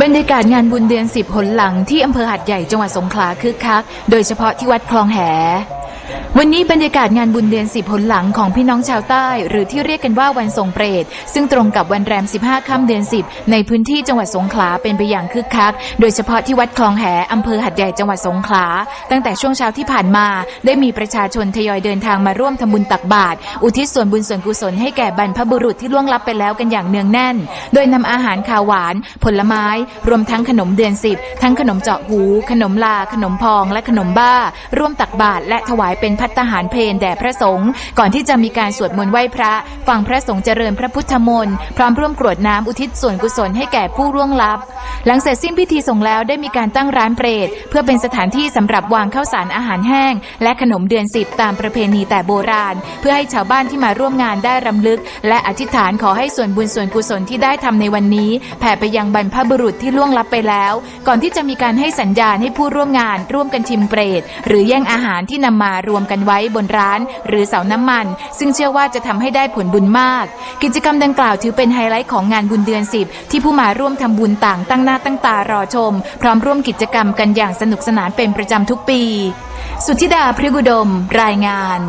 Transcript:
บรยากาศงานบุญเดือนสิบหนหลังที่อำเภอหัดใหญ่จังหวัดสงขลาคึกคัก โดยเฉพาะที่วัดคลองแห วันนี้บรรยากาศงานบุญเดือนสิบหนหลังของพี่น้องชาวใต้ หรือที่เรียกกันว่าวันส่งเปรต ซึ่งตรงกับวันแรม 15 ค่ำเดือน 10 ในพื้นที่จังหวัดสงขลาเป็นไปอย่างคึกคัก โดยเฉพาะที่วัดคลองแหอำเภอหัดใหญ่จังหวัดสงขลา ตั้งแต่ช่วงเช้าที่ผ่านมา ได้มีประชาชนทยอยเดินทางมาร่วมทำบุญตักบาตรอุทิศส่วนบุญส่วนกุศลให้แก่บรรพบุรุษที่ล่วงลับไปแล้วกันอย่างเนืองแน่น โดยนำอาหารขาวหวาน ผลไม้ รวมทั้งขนมเดือนสิบทั้งขนมเจาะหู ขนมลา ขนมพอง และขนมบ้า ร่วมตักบาตรและถวายเป็นพัตหารเพลแด่พระสงฆ์ก่อนที่จะมีการสวดมนต์ไหว้พระ ฟังพระสงฆ์เจริญพระพุทธมนต์พร้อมร่วมกรวดน้ำอุทิศส่วนกุศลให้แก่ผู้ร่วงลับ หลังเสร็จสิ้นพิธีส่งแล้วได้มีการตั้งร้านเปรตเพื่อเป็นสถานที่สำหรับวางข้าวสารอาหารแห้ง และขนมเดือนสิบตามประเพณีแต่โบราณ เพื่อให้ชาวบ้านที่มาร่วมงานได้รำลึก และอธิษฐานขอให้ส่วนบุญส่วนกุศลที่ได้ทำในวันนี้ แผ่ไปยังบรรพบุรุษที่ล่วงลับไปแล้ว ก่อนที่จะมีการให้สัญญาณให้ผู้ร่วมงาน ร่วมกันชิมเปรตหรือแย่งอาหารที่นำมารวมกันกันไว้บนร้าน หรือเสาน้ำมัน ซึ่งเชื่อว่าจะทำให้ได้ผลบุญมาก กิจกรรมดังกล่าวถือเป็นไฮไลท์ของงานบุญเดือน 10 ที่ผู้มาร่วมทำบุญต่างตั้งหน้าตั้งตารอชม พร้อมร่วมกิจกรรมกันอย่างสนุกสนานเป็นประจำทุกปี สุธิดาพริกุดม รายงาน